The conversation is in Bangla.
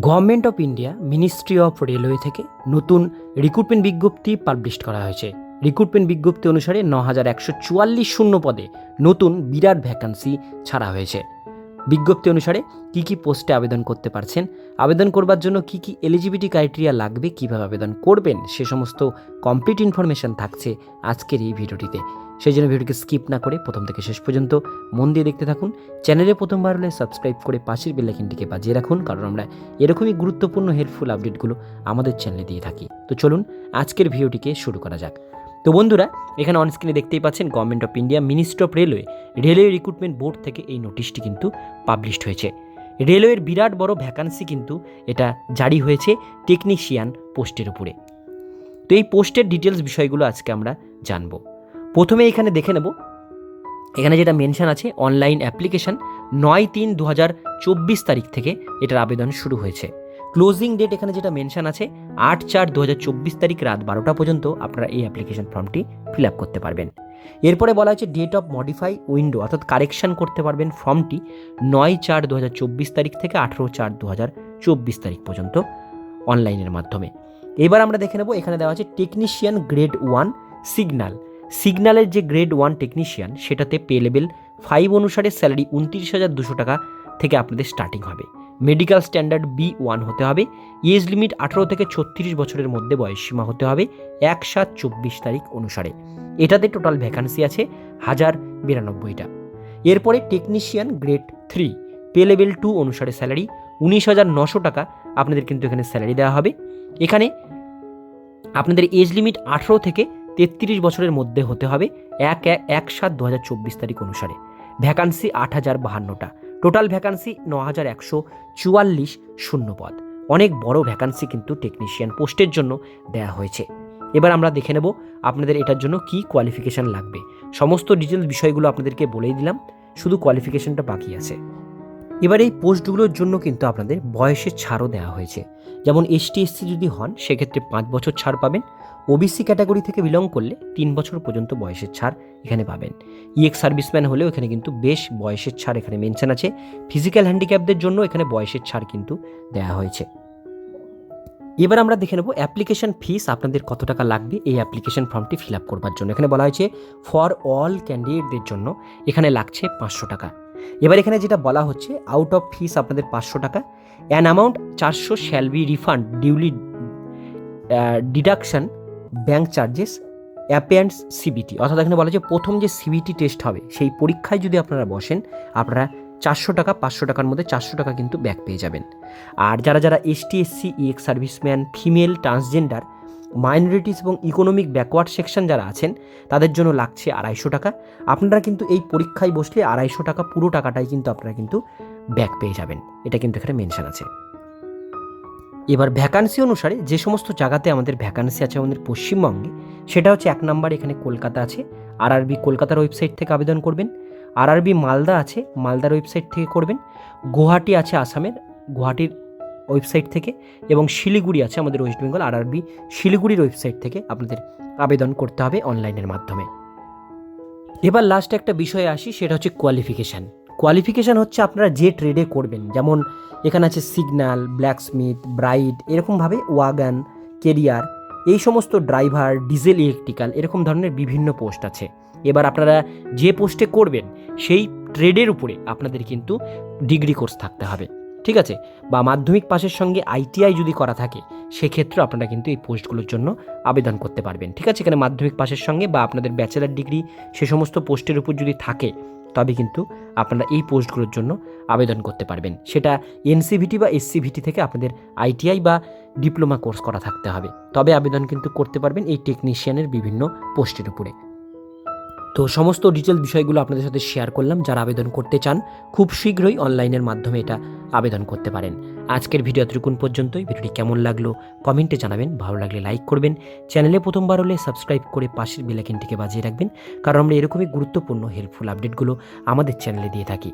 Government of India ministry of railway থেকে নতুন রিক্রুটমেন্ট বিজ্ঞপ্তি পাবলিশ করা হয়েছে। রিক্রুটমেন্ট বিজ্ঞপ্তি অনুসারে ন হাজার একশো চুয়াল্লিশ শূন্য পদে নতুন বিরাট ভ্যাকান্সি ছাড়া হয়েছে। বিজ্ঞপ্তি অনুসারে কি কি পোস্টে আবেদন করতে পারছেন, আবেদন করবার জন্য কি কি এলিজিবিলিটি ক্রাইটেরিয়া লাগবে, কীভাবে আবেদন করবেন, সে সমস্ত কমপ্লিট ইনফরমেশন থাকছে আজকের এই ভিডিওটিতে। সেই জন্য ভিডিওটিকে স্কিপ না করে প্রথম থেকে শেষ পর্যন্ত মন দিয়ে দেখতে থাকুন। চ্যানেলে প্রথমবার হলে সাবস্ক্রাইব করে পাশের বেলাইকিনটিকে বাজিয়ে রাখুন, কারণ আমরা এরকমই গুরুত্বপূর্ণ হেল্পফুল আপডেটগুলো আমাদের চ্যানেলে দিয়ে থাকি। তো চলুন আজকের ভিডিওটিকে শুরু করা যাক। তো বন্ধুরা, এখানে অনস্ক্রিনে দেখতেই পাচ্ছেন government of India ministry of railway railway recruitment board থেকে এই নোটিশটি কিন্তু পাবলিশড হয়েছে। রেলওয়ের বিরাট বড় ভ্যাকান্সি কিন্তু এটা জারি হয়েছে টেকনিশিয়ান পোস্টের উপরে। তো এই পোস্টের ডিটেলস বিষয়গুলো আজকে আমরা জানব। প্রথমে এখানে দেখে নেব, এখানে যেটা মেনশন আছে অনলাইন অ্যাপ্লিকেশন নয় তিন দু তারিখ থেকে এটার আবেদন শুরু হয়েছে। ক্লোজিং ডেট এখানে যেটা মেনশন আছে, আট চার দু তারিখ রাত বারোটা পর্যন্ত আপনারা এই অ্যাপ্লিকেশন ফর্মটি ফিল আপ করতে পারবেন। এরপরে বলা হচ্ছে ডেট অফ মডিফাই উইন্ডো অর্থাৎ কারেকশন করতে পারবেন ফর্মটি নয় চার দু তারিখ থেকে আঠেরো চার দু তারিখ পর্যন্ত অনলাইনের মাধ্যমে। এবার আমরা দেখে নেব, এখানে দেওয়া আছে টেকনিশিয়ান গ্রেড ওয়ান সিগন্যাল সিগনালের যে গ্রেড ওয়ান টেকনিশিয়ান সেটাতে পে লেভেল ফাইভ অনুসারে স্যালারি উনত্রিশ হাজার দুশো টাকা থেকে আপনাদের স্টার্টিং হবে। মেডিকেল স্ট্যান্ডার্ড বি ওয়ান হতে হবে। এজ লিমিট আঠারো থেকে ছত্রিশ বছরের মধ্যে বয়সসীমা হতে হবে এক সাত চব্বিশ তারিখ অনুসারে। এটাতে টোটাল ভ্যাকান্সি আছে হাজার বিরানব্বইটা। এরপরে technician grade three pay level two অনুসারে স্যালারি উনিশ হাজার নশো টাকা আপনাদের কিন্তু এখানে স্যালারি দেওয়া হবে। এখানে আপনাদের এজ লিমিট আঠেরো থেকে তেত্রিশ বছরের মধ্যে হতে হবে এক এক সাত দু হাজার চব্বিশ তারিখ অনুসারে। ভ্যাকান্সি আট হাজার বাহান্নটা। টোটাল ভ্যাকান্সি ন হাজার একশো চুয়াল্লিশ শূন্য পদ অনেক বড় ভ্যাকান্সি কিন্তু টেকনিশিয়ান পোস্টের জন্য দেয়া হয়েছে। এবার আমরা দেখে নেব আপনাদের এটার জন্য কি কোয়ালিফিকেশান লাগবে। সমস্ত ডিটেলস বিষয়গুলো আপনাদেরকে বলেই দিলাম, শুধু কোয়ালিফিকেশনটা বাকি আছে। এবার এই পোস্টগুলোর জন্য কিন্তু আপনাদের বয়সের ছাড়ও দেওয়া হয়েছে। যেমন এসটি এসসি যদি হন, সেক্ষেত্রে পাঁচ বছর ছাড় পাবেন। ওবিসি ক্যাটাগরি থেকে বিলং করলে তিন বছর পর্যন্ত বয়সের ছাড় এখানে পাবেন। ইএক্স সার্ভিসম্যান হলেও এখানে কিন্তু বেশ বয়সের ছাড় এখানে মেনশন আছে। ফিজিক্যাল হ্যান্ডিক্যাপদের জন্য এখানে বয়সের ছাড় কিন্তু দেওয়া হয়েছে। এবার আমরা দেখে নেব অ্যাপ্লিকেশন ফিস আপনাদের কত টাকা লাগবে এই অ্যাপ্লিকেশন ফর্মটি ফিল আপ করবার জন্য। এখানে বলা হয়েছে ফর অল ক্যান্ডিডেটদের জন্য এখানে লাগছে পাঁচশো টাকা। এবার এখানে যেটা বলা হচ্ছে আউট অফ ফিস আপনাদের পাঁচশো টাকা। অ্যান অ্যামাউন্ট চারশো shall be refund duly deduction bank charges appearance CBT অর্থাৎ এখানে বলা হচ্ছে প্রথম যে সিবিটি টেস্ট হবে, সেই পরীক্ষায় যদি আপনারা বসেন, আপনারা চারশো টাকা, পাঁচশো টাকার মধ্যে চারশো টাকা কিন্তু ব্যাক পেয়ে যাবেন। আর যারা যারা ST SC ex serviceman female transgender minorities এবং ইকোনমিক ব্যাকওয়ার্ড সেকশন যারা আছেন, তাদের জন্য লাগছে আড়াইশো টাকা। আপনারা কিন্তু এই পরীক্ষায় বসলে আড়াইশো টাকা, পুরো টাকাটাই কিন্তু আপনারা কিন্তু ব্যাক পেয়ে যাবেন। এটা কিন্তু এখানে মেনশন আছে। এবার ভ্যাকান্সি অনুসারে যে সমস্ত জায়গাতে আমাদের ভ্যাকান্সি আছে আমাদের পশ্চিমবঙ্গে, সেটা হচ্ছে এক নাম্বার এখানে কলকাতা আছে। আরআরবি কলকাতার ওয়েবসাইট থেকে আবেদন করবেন। আরআরবি মালদা আছে, মালদার ওয়েবসাইট থেকে করবেন। গুয়াহাটি আছে আসামের, গুয়াহাটির ওয়েবসাইট থেকে এবং শিলিগুড়ি আছে আমাদের ওয়েস্ট বেঙ্গল আরআরবি শিলিগুড়ির ওয়েবসাইট থেকে আপনাদের আবেদন করতে হবে অনলাইনের মাধ্যমে। এবার লাস্ট একটা বিষয়ে আসি, সেটা হচ্ছে কোয়ালিফিকেশান কোয়ালিফিকেশান হচ্ছে আপনারা যে ট্রেডে করবেন। যেমন এখানে আছে সিগন্যাল ব্ল্যাকস্মিথ ব্রাইড এরকমভাবে ওয়াগান কেরিয়ার এই সমস্ত ড্রাইভার ডিজেল ইলেকট্রিক্যাল এরকম ধরনের বিভিন্ন পোস্ট আছে। এবার আপনারা যে পোস্টে করবেন, সেই ট্রেডের উপরে আপনাদের কিন্তু ডিগ্রি কোর্স থাকতে হবে। ঠিক আছে? বা মাধ্যমিক পাশের সঙ্গে আইটিআই যদি করা থাকে সেক্ষেত্রে আপনারা কিন্তু এই পোস্টগুলোর জন্য আবেদন করতে পারবেন। ঠিক আছে? এখানে মাধ্যমিক পাশের সঙ্গে বা আপনাদের ব্যাচেলার ডিগ্রি সে সমস্ত পোস্টের উপর যদি থাকে তবে কিন্তু আপনারা এই পোস্টগুলোর জন্য আবেদন করতে পারবেন। সেটা এনসিভিটি বা এসসিভিটি থেকে আপনাদের আইটিআই বা ডিপ্লোমা কোর্স করা থাকতে হবে। তবে আবেদন কিন্তু করতে পারবেন এই টেকনিশিয়ানের বিভিন্ন পোস্টের উপরে। তো সমস্ত ডিটেল বিষয়গুলো আপনাদের সাথে শেয়ার করলাম, যারা আবেদন করতে চান, খুব শীঘ্রই অনলাইনের মাধ্যমে এটা আবেদন করতে পারেন। আজকের ভিডিও এতটুকুন পর্যন্তই। ভিডিওটি কেমন লাগল কমেন্টে জানাবেন। ভালো লাগলে লাইক করবেন। চ্যানেলে প্রথমবার হলে সাবস্ক্রাইব করে পাশের বেলাইকিনটিকে বাজিয়ে রাখবেন, কারণ আমরা এরকমই গুরুত্বপূর্ণ হেল্পফুল আপডেটগুলো আমাদের চ্যানেলে দিয়ে থাকি।